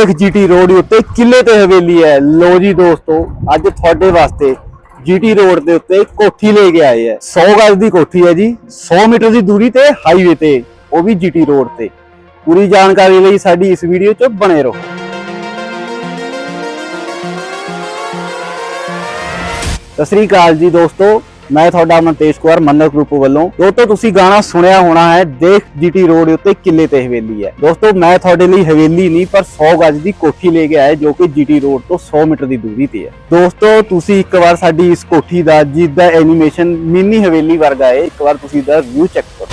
ਇੱਕ GT road ਉੱਤੇ ਕਿਲੇ ਤੇ ਹਵੇਲੀ ਹੈ। ਲੋ ਜੀ ਦੋਸਤੋ, ਅੱਜ ਤੁਹਾਡੇ ਵਾਸਤੇ ਜੀਟੀ ਰੋਡ ਦੇ ਉੱਤੇ ਕੋਠੀ ਲੈ ਕੇ ਆਏ ਹੈ। 100 ਗਜ਼ ਦੀ ਕੋਠੀ ਹੈ ਜੀ 100 ਮੀਟਰ ਦੀ ਦੂਰੀ ਤੇ ਹਾਈਵੇ ਤੇ, ਉਹ ਵੀ ਜੀਟੀ ਰੋਡ ਤੇ। ਪੂਰੀ ਜਾਣਕਾਰੀ ਲਈ ਸਾਡੀ ਇਸ ਵੀਡੀਓ 'ਚ ਬਣੇ ਰਹੋ। ਸਤਿ ਸ੍ਰੀ ਅਕਾਲ ਜੀ ਦੋਸਤੋ ਮੈਂ ਤੁਹਾਡਾ ਮਨਤੇਸ਼ ਕੁਮਾਰ ਮੰਨਰ ਗਰੁੱਪ ਵੱਲੋਂ। ਦੋਸਤੋ, ਤੁਸੀਂ ਗਾਣਾ ਸੁਣਿਆ ਹੋਣਾ ਹੈ, ਦੇਖ ਜੀਟੀ ਰੋਡ ਉੱਤੇ ਕਿਲੇ ਤੇ ਹਵੇਲੀ ਹੈ। ਦੋਸਤੋ, ਮੈਂ ਤੁਹਾਡੇ ਲਈ ਹਵੇਲੀ ਨਹੀਂ, ਪਰ 100 ਗਜ ਦੀ ਕੋਠੀ ਲੈ ਕੇ ਆਇਆ, ਜੋ ਕਿ ਜੀਟੀ ਰੋਡ ਤੋਂ 100 ਮੀਟਰ ਦੀ ਦੂਰੀ ਤੇ ਹੈ। ਦੋਸਤੋ, ਤੁਸੀਂ ਇੱਕ ਵਾਰ ਸਾਡੀ ਇਸ ਕੋਠੀ ਦਾ ਜਿੱਦਾਂ ਐਨੀਮੇਸ਼ਨ ਮਿੰਨੀ ਹਵੇਲੀ ਵਰਗਾ ਹੈ, ਇੱਕ ਵਾਰ ਤੁਸੀਂ ਦਾ ਰਿਵਿਊ ਚੈੱਕ ਕਰੋ।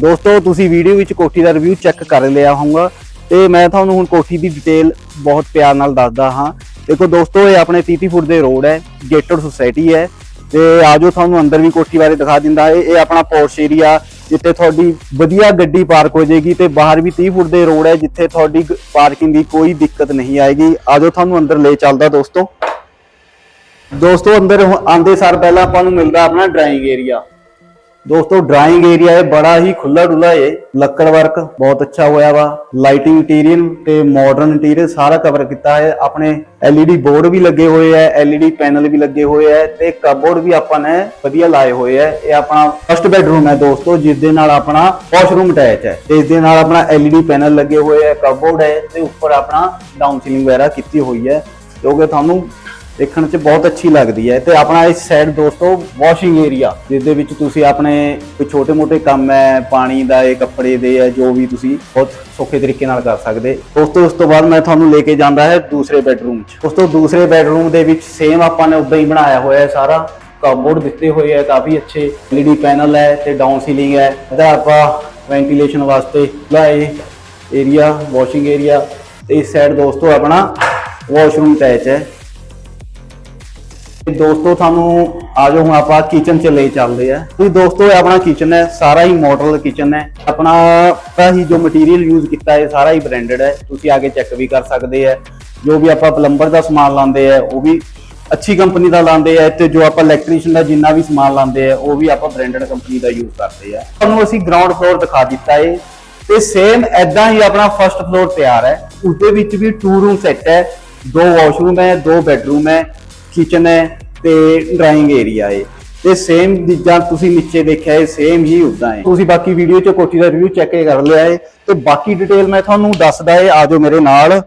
ਦੋਸਤੋ, ਤੁਸੀਂ ਵੀਡੀਓ ਵਿੱਚ ਕੋਠੀ ਦਾ ਰਿਵਿਊ ਚੈੱਕ ਕਰ ਲਿਆ ਹੋਊਗਾ ਤੇ ਮੈਂ ਤੁਹਾਨੂੰ ਹੁਣ ਕੋਠੀ ਦੀ ਡਿਟੇਲ ਬਹੁਤ ਪਿਆਰ ਨਾਲ ਦੱਸਦਾ ਹਾਂ। ਦੇਖੋ ਦੋਸਤੋ, ਇਹ ਆਪਣੇ 30 ਫੁੱਟ ਦੇ ਰੋਡ ਹੈ ਗੇਟਡ ਸੁਸਾਇਟੀ ਹੈ ਤੇ ਆਜੋ ਤੁਹਾਨੂੰ ਅੰਦਰ ਵੀ ਕੋਠੀ ਬਾਰੇ ਦਿਖਾ ਦਿੰਦਾ। ਹੈ ਇਹ ਆਪਣਾ ਪੋਰਸ਼ ਏਰੀਆ ਜਿੱਥੇ ਤੁਹਾਡੀ ਵਧੀਆ ਗੱਡੀ ਪਾਰਕ ਹੋ ਜਾਏਗੀ ਤੇ ਬਾਹਰ ਵੀ 30 ਫੁੱਟ ਦੇ ਰੋਡ ਹੈ ਜਿੱਥੇ ਤੁਹਾਡੀ ਪਾਰਕਿੰਗ ਦੀ ਕੋਈ ਦਿੱਕਤ ਨਹੀਂ ਆਏਗੀ। ਆਜੋ ਤੁਹਾਨੂੰ ਅੰਦਰ ਲੈ ਚੱਲਦਾ ਦੋਸਤੋ। ਦੋਸਤੋ, ਅੰਦਰ ਆਂਦੇ ਸਾਰ ਪਹਿਲਾਂ ਆਪਾਂ ਨੂੰ ਮਿਲਦਾ ਆਪਣਾ ਡਰਾਇੰਗ ਏਰੀਆ ਦੋਸਤੋ ਡਰਾਇੰਗ ਏਰੀਆ ਹੈ ਬੜਾ ਹੀ ਖੁੱਲਾ ਡੁੱਲਾ ਹੈ ਲੱਕੜ ਵਰਕ ਬਹੁਤ ਅੱਛਾ ਹੋਇਆ ਵਾ। ਲਾਈਟਿੰਗ ਇੰਟੀਰੀਅਰ ਤੇ ਮਾਡਰਨ ਇੰਟੀਰੀਅਰ ਸਾਰਾ ਕਵਰ ਕੀਤਾ ਹੈ। ਆਪਣੇ LED ਬੋਰਡ ਵੀ ਲੱਗੇ ਹੋਏ ਹੈ, LED ਪੈਨਲ ਵੀ ਲੱਗੇ ਹੋਏ ਹੈ ਤੇ ਕਬੋਰਡ ਵੀ ਆਪਾਂ ਨੇ ਵਧੀਆ ਲਾਏ ਹੋਏ ਹੈ। ਇਹ ਆਪਣਾ ਫਸਟ ਬੈਡਰੂਮ ਹੈ ਦੋਸਤੋ, ਜਿਸ ਦੇ ਨਾਲ ਆਪਣਾ ਵਾਸ਼ਰੂਮ ਅਟੈਚ ਹੈ। ਤੇ ਇਸ ਦੇ ਨਾਲ ਆਪਣਾ LED ਪੈਨਲ ਲੱਗੇ ਹੋਏ ਹੈ ਕਬੋਰਡ ਹੈ ਤੇ ਉੱਪਰ ਆਪਣਾ ਡਾਊਨ ਸੀਲਿੰਗ ਵਗੈਰਾ ਕੀਤੀ ਹੋਈ ਹੈ। ਜੋ ਕਿ ਤੁਹਾਨੂੰ ਦੇਖਣ 'ਚ ਬਹੁਤ ਅੱਛੀ ਲੱਗਦੀ ਹੈ ਤੇ ਆਪਣਾ ਇਸ ਸਾਈਡ ਦੋਸਤੋ ਵਾਸ਼ਿੰਗ ਏਰੀਆ ਜਿਸ ਦੇ ਵਿੱਚ ਤੁਸੀਂ ਆਪਣੇ ਕੋਈ ਛੋਟੇ-ਮੋਟੇ ਕੰਮ ਹੈ, ਪਾਣੀ ਦਾ ਹੈ, ਕੱਪੜੇ ਦੇ ਹੈ, ਜੋ ਵੀ ਤੁਸੀਂ ਬਹੁਤ ਸੌਖੇ ਤਰੀਕੇ ਨਾਲ ਕਰ ਸਕਦੇ। ਦੋਸਤੋ ਉਸ ਤੋਂ ਬਾਅਦ ਮੈਂ ਤੁਹਾਨੂੰ ਲੈ ਕੇ ਜਾਂਦਾ ਹੈ ਦੂਸਰੇ ਬੈਡਰੂਮ 'ਚ। ਉਸ ਤੋਂ ਦੂਸਰੇ ਬੈਡਰੂਮ ਦੇ ਵਿੱਚ ਸੇਮ ਆਪਾਂ ਨੇ ਉਦਾਂ ਹੀ ਬਣਾਇਆ ਹੋਇਆ ਹੈ ਸਾਰਾ। ਕਬੋਰਡ ਦਿੱਤੇ ਹੋਏ ਹੈ, ਕਾਫੀ ਅੱਛੇ LED ਪੈਨਲ ਹੈ ਤੇ ਡਾਊਨ ਸੀਲਿੰਗ ਹੈ। ਇਹਦਾ ਆਪਾਂ ਵੈਂਟੀਲੇਸ਼ਨ ਵਾਸਤੇ ਲਾਏ ਏਰੀਆ ਵਾਸ਼ਿੰਗ ਏਰੀਆ ਤੇ ਇਸ ਸਾਈਡ ਦੋਸਤੋ ਆਪਣਾ ਵਾਸ਼ਰੂਮ ਅਟੈਚ ਹੈ। ਦੋਸਤੋ, ਤੁਹਾਨੂੰ ਆ ਆਜੋ ਹੁਣ ਆਪਾਂ ਕਿਚਨ ਚ ਲੈ ਚੱਲਦੇ ਆ। ਤੁਸੀਂ ਦੋਸਤੋ, ਇਹ ਆਪਣਾ ਕਿਚਨ ਹੈ, ਸਾਰਾ ਹੀ ਮਾਡਲ ਕਿਚਨ ਹੈ। ਆਪਣਾ ਤਾਂ ਹੀ ਜੋ ਮਟੀਰੀਅਲ ਯੂਜ਼ ਕੀਤਾ ਹੈ, ਸਾਰਾ ਹੀ ਬ੍ਰਾਂਡਡ ਹੈ। ਤੁਸੀਂ ਆ ਕੇ ਚੈੱਕ ਵੀ ਕਰ ਸਕਦੇ ਆ। ਜੋ ਵੀ ਆਪਾਂ ਪਲੰਬਰ ਦਾ ਸਮਾਨ ਲਾਉਂਦੇ ਆ, ਉਹ ਵੀ ਅੱਛੀ ਕੰਪਨੀ ਦਾ ਲਾਉਂਦੇ ਆ। ਤੇ ਜੋ ਆਪਾਂ ਇਲੈਕਟ੍ਰੀਸ਼ੀਅਨ ਦਾ ਜਿੰਨਾ ਵੀ ਸਮਾਨ ਲਾਉਂਦੇ ਆ, ਉਹ ਵੀ ਆਪਾਂ ਬ੍ਰਾਂਡਡ ਕੰਪਨੀ ਦਾ ਯੂਜ਼ ਕਰਦੇ ਆ। ਤੁਹਾਨੂੰ ਅਸੀਂ ਗਰਾਊਂਡ ਫਲੋਰ ਦਿਖਾ ਦਿੱਤਾ ਹੈ ਤੇ ਸੇਮ ਐਦਾਂ ਹੀ ਆਪਣਾ ਫਰਸਟ ਫਲੋਰ ਤਿਆਰ ਹੈ। ਉਸ ਦੇ ਵਿੱਚ ਵੀ ਟੂ ਰੂਮ ਸੈੱਟ ਹੈ, ਦੋ ਵਾਸ਼ਰੂਮ ਹੈ, ਦੋ ਬੈਡਰੂਮ ਹੈ। ਕਿਚਨ ਹੈ ਤੇ ਡਰਾਇੰਗ ਏਰੀਆ ਹੈ। ਤੇ ਸੇਮ ਜਿੱਦਾਂ ਤੁਸੀਂ ਨੀਚੇ ਦੇਖਿਆ ਹੈ ਸੇਮ ਹੀ ਉਦਾਂ ਹੈ। ਤੁਸੀਂ ਬਾਕੀ ਵੀਡੀਓ 'ਚ ਕੋਠੀ ਦਾ ਰਿਵਿਊ ਚੈੱਕ ਕਰ ਲਿਆ ਹੈ। ਤੇ ਬਾਕੀ ਡਿਟੇਲ ਮੈਂ ਤੁਹਾਨੂੰ ਦੱਸਦਾ ਹੈ ਆਜੋ ਮੇਰੇ ਨਾਲ।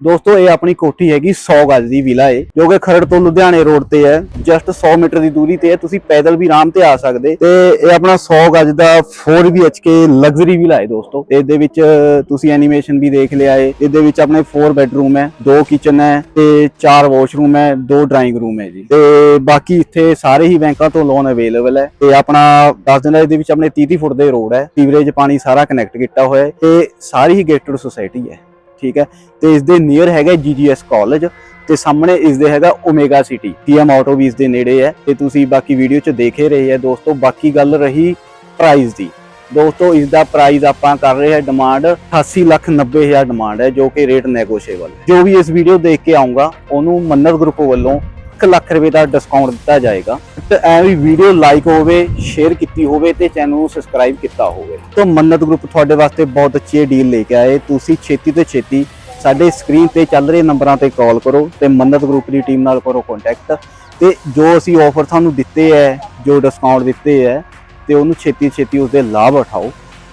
ਦੋਸਤੋ, ਇਹ ਆਪਣੀ ਕੋਠੀ ਹੈਗੀ 100 ਗਜ ਦੀ ਵਿਲਾ ਏ, ਜੋ ਕਿ ਖਰੜ ਤੋਂ ਲੁਧਿਆਣੇ ਰੋਡ ਤੇ ਹੈ ਜਸਟ 100 ਮੀਟਰ ਦੀ ਦੂਰੀ ਤੇ ਹੈ, ਤੁਸੀਂ ਪੈਦਲ ਵੀ ਆਰਾਮ ਤੇ ਆ ਸਕਦੇ। ਤੇ ਇਹ ਆਪਣਾ 100 ਗਜ ਦਾ 4 BHK ਲਗਜ਼ਰੀ ਵਿਲਾ ਹੈ ਦੋਸਤੋ। ਇਹਦੇ ਵਿੱਚ ਤੁਸੀਂ ਐਨੀਮੇਸ਼ਨ ਵੀ ਦੇਖ ਲਿਆ ਹੈ ਇਹਦੇ ਵਿੱਚ ਆਪਣੇ 4 ਬੈਡਰੂਮ ਹੈ, ਦੋ ਕਿਚਨ ਹੈ, ਤੇ 4 ਵਾਸ਼ਰੂਮ ਹੈ, ਦੋ ਡਰਾਇੰਗ ਰੂਮ ਹੈ ਜੀ। ਤੇ ਬਾਕੀ ਇੱਥੇ ਸਾਰੇ ਹੀ ਬੈਂਕਾਂ ਤੋਂ ਲੋਨ ਅਵੇਲੇਬਲ ਹੈ। ਤੇ ਆਪਣਾ ਦੱਸ ਦਿੰਦਾ, ਇਹਦੇ ਵਿੱਚ ਆਪਣੇ 30 ਫੁੱਟ ਦੇ ਰੋਡ ਹੈ। ਸੀਵਰੇਜ, ਪਾਣੀ ਸਾਰਾ ਕਨੈਕਟ ਕੀਤਾ ਹੋਇਆ ਹੈ। ਤੇ ਸਾਰੀ ਹੀ ਗੇਟਡ ਸੁਸਾਇਟੀ ਹੈ। ਠੀਕ ਹੈ? ਤੇ ਇਸ ਦੇ ਨੀਅਰ ਹੈਗਾ ਜੀਜੀਐਸ ਕਾਲਜ ਤੇ ਸਾਹਮਣੇ ਇਸ ਦੇ ਹੈਗਾ omega city T M auto ਵੀ ਇਸ ਦੇ ਨੇੜੇ ਹੈ ਤੇ ਤੁਸੀਂ ਬਾਕੀ ਵੀਡੀਓ 'ਚ ਦੇਖ ਰਹੇ ਹੈ ਦੋਸਤੋ। ਬਾਕੀ ਗੱਲ ਰਹੀ ਪ੍ਰਾਈਸ ਦੀ। ਦੋਸਤੋ ਇਸ ਦਾ ਪ੍ਰਾਈਸ ਆਪਾਂ ਕਰ ਰਹੇ ਹਾਂ ਡਿਮਾਂਡ 88 ਲੱਖ 90 ਹਜ਼ਾਰ ਡਿਮਾਂਡ ਹੈ, ਜੋ ਕਿ ਰੇਟ ਨੈਗੋਸ਼ੀਏਬਲ ਜੋ ਵੀ ਇਸ ਵੀਡੀਓ ਦੇਖ ਕੇ ਆਉਂਗਾ ਉਹਨੂੰ ਮੰਨਤ ਗਰੁੱਪ ਵੱਲੋਂ 1 ਲੱਖ ਰੁਪਏ ਦਾ ਡਿਸਕਾਊਂਟ ਦਿੱਤਾ ਜਾਏਗਾ। ਤੇ ਐ ਵੀ ਵੀਡੀਓ ਲਾਈਕ ਹੋਵੇ ਸ਼ੇਅਰ ਕੀਤੀ ਹੋਵੇ ਤੇ ਚੈਨਲ ਨੂੰ ਸਬਸਕ੍ਰਾਈਬ ਕੀਤਾ ਹੋਵੇ। ਤਾਂ ਮੰਨਤ ਗਰੁੱਪ ਤੁਹਾਡੇ ਵਾਸਤੇ ਬਹੁਤ ਅੱਛੀ ਡੀਲ ਲੈ ਕੇ ਆਏ। ਤੁਸੀਂ ਛੇਤੀ ਤੋਂ ਛੇਤੀ ਸਾਡੇ ਸਕਰੀਨ ਤੇ ਚੱਲ ਰਹੇ ਨੰਬਰਾਂ ਤੇ ਕਾਲ ਕਰੋ ਤੇ ਮੰਨਤ ਗਰੁੱਪ ਦੀ ਟੀਮ ਨਾਲ ਕਰੋ ਕੰਟੈਕਟ ਤੇ ਜੋ ਅਸੀਂ ਆਫਰ ਤੁਹਾਨੂੰ ਦਿੱਤੇ ਹੈ ਜੋ ਡਿਸਕਾਊਂਟ ਦਿੱਤੇ ਹੈ ਤੇ ਉਹਨੂੰ ਛੇਤੀ ਛੇਤੀ ਉਸਦੇ ਲਾਭ ਉਠਾਓ।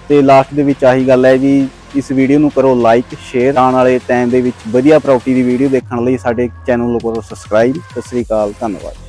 ਤੇ ਲਾਸਟ ਦੇ ਵਿੱਚ ਆਹੀ ਗੱਲ ਹੈ ਜੀ ਇਸ ਵੀਡੀਓ ਨੂੰ ਕਰੋ ਲਾਈਕ ਸ਼ੇਅਰ ਆਉਣ ਵਾਲੇ ਟਾਈਮ ਦੇ ਵਿੱਚ ਵਧੀਆ ਪ੍ਰਾਪਰਟੀ ਦੀ ਵੀਡੀਓ ਦੇਖਣ ਲਈ ਸਾਡੇ ਚੈਨਲ ਨੂੰ ਕਰੋ ਸਬਸਕ੍ਰਾਈਬ ਸਤਿ ਸ੍ਰੀ ਅਕਾਲ, ਧੰਨਵਾਦ।